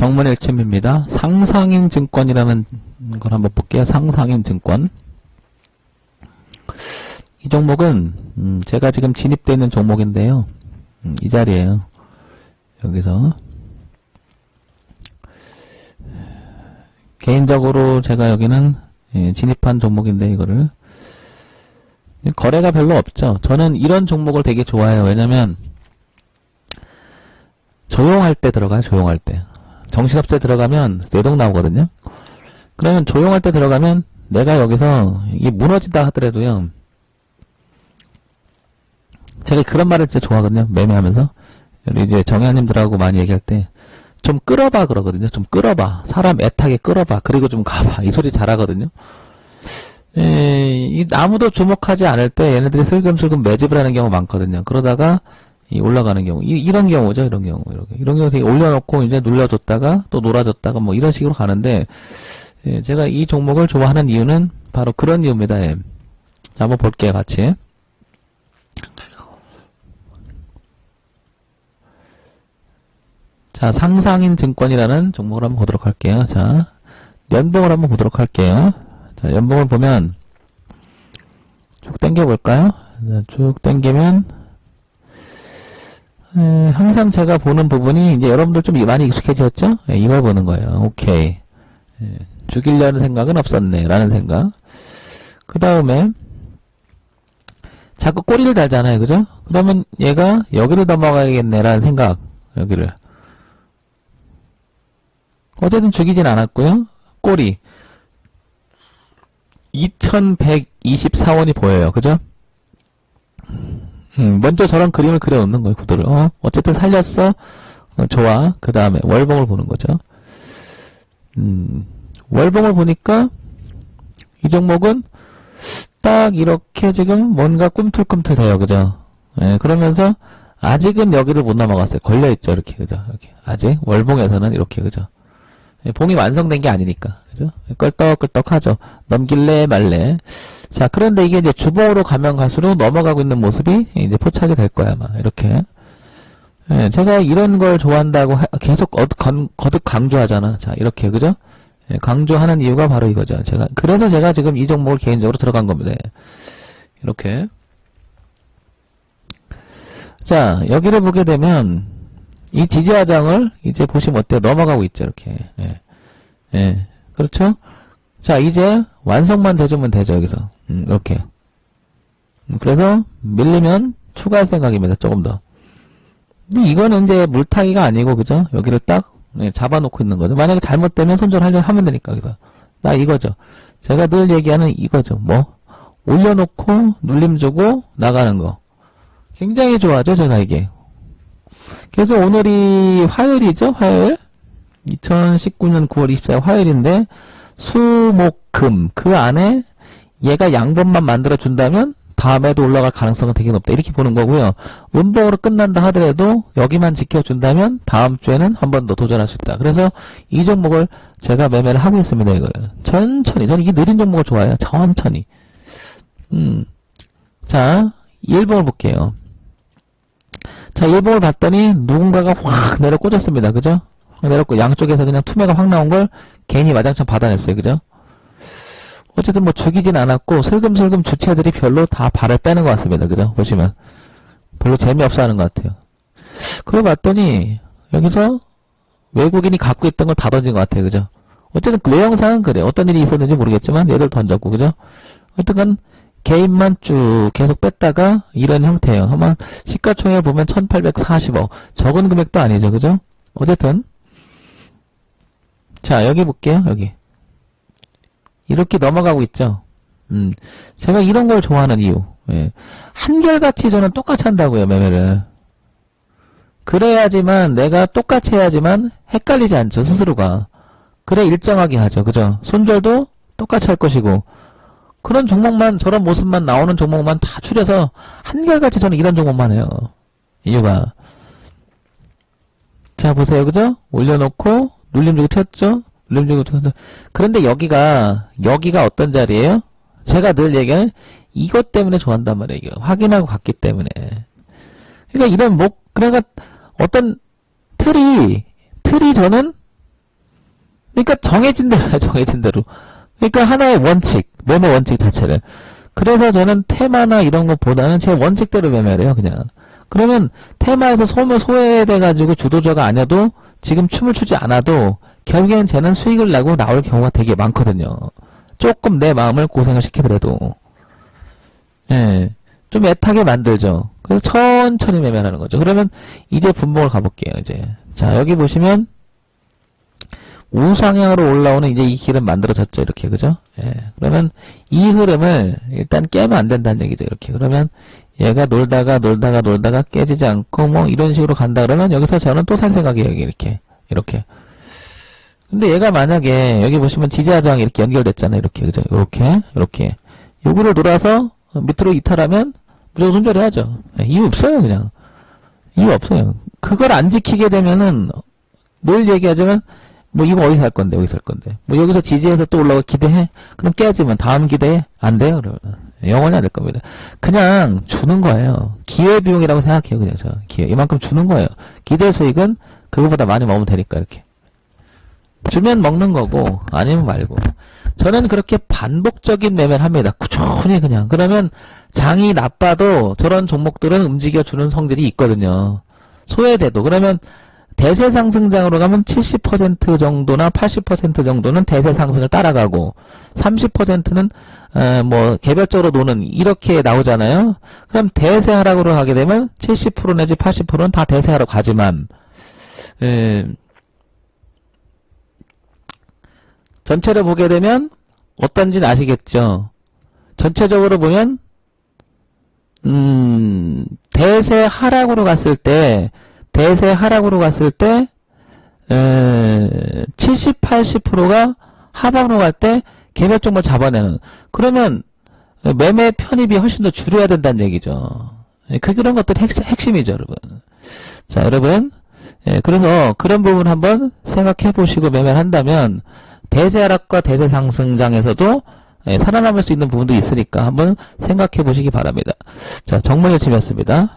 정문일침입니다. 상상인 증권이라는 걸 한번 볼게요. 상상인 증권. 이 종목은 음, 제가 지금 진입되어 있는 종목인데요. 음, 이 자리에요. 여기서 개인적으로 제가 여기는 예, 진입한 종목인데 이거를 거래가 별로 없죠. 저는 이런 종목을 되게 좋아해요. 왜냐면 조용할 때 들어가요. 조용할 때. 때 들어가면 내동 나오거든요. 그러면 조용할 때 들어가면 내가 여기서 이게 무너진다 하더라도요. 제가 그런 말을 진짜 좋아하거든요. 매매하면서. 이제 정현님들하고 많이 얘기할 때 좀 끌어봐 그러거든요. 좀 끌어봐. 사람 애타게 끌어봐. 그리고 좀 가봐. 이 소리 잘하거든요. 에, 이 아무도 주목하지 않을 때 얘네들이 슬금슬금 매집을 하는 경우 많거든요. 그러다가 이 올라가는 경우 이, 런 경우죠. 이런 경우 이렇게 이런 경우 되게 올려놓고 이제 눌러줬다가 또 놀아줬다가 뭐 이런 식으로 가는데 예, 제가 이 종목을 좋아하는 이유는 바로 그런 이유입니다. 예. 자, 한번 볼게요, 같이. 자, 상상인 증권이라는 종목을 한번 보도록 할게요. 자, 연봉을 한번 보도록 할게요. 자, 연봉을 보면 쭉 당겨 볼까요? 자, 쭉 당기면 에, 항상 제가 보는 부분이 이제 여러분들 좀 많이 익숙해졌죠? 예, 이걸 보는 거예요. 오케이. 예, 죽이려는 생각은 없었네. 라는 생각. 그 다음에 자꾸 꼬리를 달잖아요. 그죠? 그러면 얘가 여기를 넘어가야겠네. 라는 생각. 여기를. 어쨌든 죽이진 않았고요. 꼬리. 2124원이 보여요. 그죠? 음, 먼저 저런 그림을 그려놓는 거예요, 구도를. 어, 어쨌든 살렸어. 어, 좋아. 그 다음에 월봉을 보는 거죠. 음, 월봉을 보니까 이 종목은 딱 이렇게 지금 뭔가 꿈틀꿈틀 돼요. 그죠? 예, 그러면서 아직은 여기를 못 넘어갔어요. 걸려있죠. 이렇게. 그죠? 이렇게. 아직 월봉에서는 이렇게. 그죠? 예, 봉이 완성된 게 아니니까. 그죠? 껄떡껄떡 하죠. 넘길래 말래. 자, 그런데 이게 이제 주봉으로 가면 갈수록 넘어가고 있는 모습이 이제 포착이 될 거야, 아마. 이렇게. 예, 제가 이런 걸 좋아한다고 하, 계속 어, 건, 거듭 강조하잖아. 자, 이렇게. 그죠? 예, 강조하는 이유가 바로 이거죠. 제가, 그래서 제가 지금 이 종목을 개인적으로 들어간 겁니다. 예. 이렇게. 자, 여기를 보게 되면, 이 지지하장을 이제 보시면 어때요? 넘어가고 있죠, 이렇게. 예. 예. 그렇죠? 자, 이제 완성만 돼주면 되죠, 여기서. 음, 이렇게. 음, 그래서 밀리면 추가할 생각입니다, 조금 더. 근데 이거는 이제 물타기가 아니고, 그죠? 여기를 딱 예, 잡아놓고 있는 거죠. 만약에 잘못되면 손절하려 하면 되니까, 그래서. 나 이거죠. 제가 늘 얘기하는 이거죠. 뭐? 올려놓고, 눌림 주고, 나가는 거. 굉장히 좋아하죠, 제가 이게. 그래서 오늘이 화요일이죠, 화요일? 2019년 9월 24일 화요일인데, 수, 목, 금. 그 안에 얘가 양분만 만들어준다면, 다음에도 올라갈 가능성은 되게 높다. 이렇게 보는 거고요. 운봉으로 끝난다 하더라도 여기만 지켜준다면 다음 주에는 한 번 더 도전할 수 있다. 그래서 이 종목을 제가 매매를 하고 있습니다. 이거를 천천히. 저는 이게 느린 종목을 좋아해요. 천천히. 음. 자, 1봉을 볼게요. 자, 1봉을 봤더니 누군가가 확 내려 꽂았습니다. 그죠? 확 내렸고 양쪽에서 그냥 투매가 확 나온 걸 괜히 마장창 받아냈어요. 그죠? 어쨌든 뭐 죽이진 않았고 슬금슬금 주체들이 별로 다 발을 빼는 것 같습니다. 그죠? 보시면 별로 재미없어 하는 것 같아요. 그러 봤더니 여기서 외국인이 갖고 있던 걸 다 던진 것 같아요. 그죠? 어쨌든 그 외형상은 그래. 어떤 일이 있었는지 모르겠지만 얘들 던졌고 그죠? 어쨌든 개인만 쭉 계속 뺐다가 이런 형태예요. 아마 시가총액 보면 1840억. 적은 금액도 아니죠. 그죠? 어쨌든 자 여기 볼게요. 여기 이렇게 넘어가고 있죠. 음, 제가 이런 걸 좋아하는 이유. 예. 한결같이 저는 똑같이 한다고요, 매매를. 그래야지만, 내가 똑같이 해야지만 헷갈리지 않죠, 스스로가. 그래, 일정하게 하죠, 그죠? 손절도 똑같이 할 것이고. 그런 종목만, 저런 모습만 나오는 종목만 다 추려서 한결같이 저는 이런 종목만 해요. 이유가. 자, 보세요, 그죠? 올려놓고, 눌림 주고 튀었죠? 눌림 주고 튀었죠? 그런데 여기가, 여기가 어떤 자리예요? 제가 늘 얘기하는 이것 때문에 좋아한단 말이에요. 이거. 확인하고 갔기 때문에. 그러니까 이런 목, 그러니까 어떤 틀이, 틀이 저는 그러니까 정해진 대로 정해진 대로. 그러니까 하나의 원칙, 매매 원칙 자체를. 그래서 저는 테마나 이런 것보다는 제 원칙대로 매매를 해요, 그냥. 그러면 테마에서 소면 소외돼가지고 주도자가 아니어도 지금 춤을 추지 않아도 결국엔 쟤는 수익을 내고 나올 경우가 되게 많거든요. 조금 내 마음을 고생을 시키더라도. 예. 좀 애타게 만들죠. 그래서 천천히 매매하는 거죠. 그러면 이제 분봉을 가볼게요, 이제. 자, 여기 보시면 우상향으로 올라오는 이제 이 길은 만들어졌죠, 이렇게. 그죠? 예. 그러면 이 흐름을 일단 깨면 안 된다는 얘기죠, 이렇게. 그러면 얘가 놀다가 놀다가 놀다가 깨지지 않고 뭐 이런 식으로 간다 그러면 여기서 저는 또 살 생각이에요, 여기 이렇게. 이렇게. 근데 얘가 만약에 여기 보시면 지지하장이 이렇게 연결됐잖아요, 이렇게. 그죠? 이렇게, 이렇게. 요거를 놀아서 밑으로 이탈하면 무조건 손절해야죠. 예, 이유 없어요, 그냥. 이유 없어요. 그걸 안 지키게 되면은 뭘 얘기하자면 뭐 이거 어디 살 건데, 어디 살 건데. 뭐 여기서 지지해서 또 올라가 기대해. 그럼 깨지면 다음 기대해. 안 돼요, 그러면. 영원히 안 될 겁니다. 그냥 주는 거예요. 기회비용이라고 생각해요, 그냥 저. 기회. 이만큼 주는 거예요. 기대 수익은 그거보다 많이 먹으면 되니까, 이렇게. 주면 먹는 거고, 아니면 말고. 저는 그렇게 반복적인 매매를 합니다. 꾸준히 그냥. 그러면 장이 나빠도 저런 종목들은 움직여주는 성질이 있거든요. 소외돼도. 그러면 대세 상승장으로 가면 70% 정도나 80% 정도는 대세 상승을 따라가고 30%는 뭐 개별적으로 노는 이렇게 나오잖아요. 그럼 대세 하락으로 가게 되면 70% 내지 80%는 다 대세 하락 가지만 에, 전체를 보게 되면 어떤지는 아시겠죠. 전체적으로 보면 음, 대세 하락으로 갔을 때 대세 하락으로 갔을 때, 에, 70, 80%가 하방으로 갈 때 개별 종목 잡아내는. 그러면 매매 편입이 훨씬 더 줄여야 된다는 얘기죠. 예, 그 그런 것들이 핵, 핵심이죠, 여러분. 자, 여러분. 예, 그래서 그런 부분 한번 생각해 보시고 매매를 한다면 대세 하락과 대세 상승장에서도 예, 살아남을 수 있는 부분도 있으니까 한번 생각해 보시기 바랍니다. 자, 열심히 했습니다.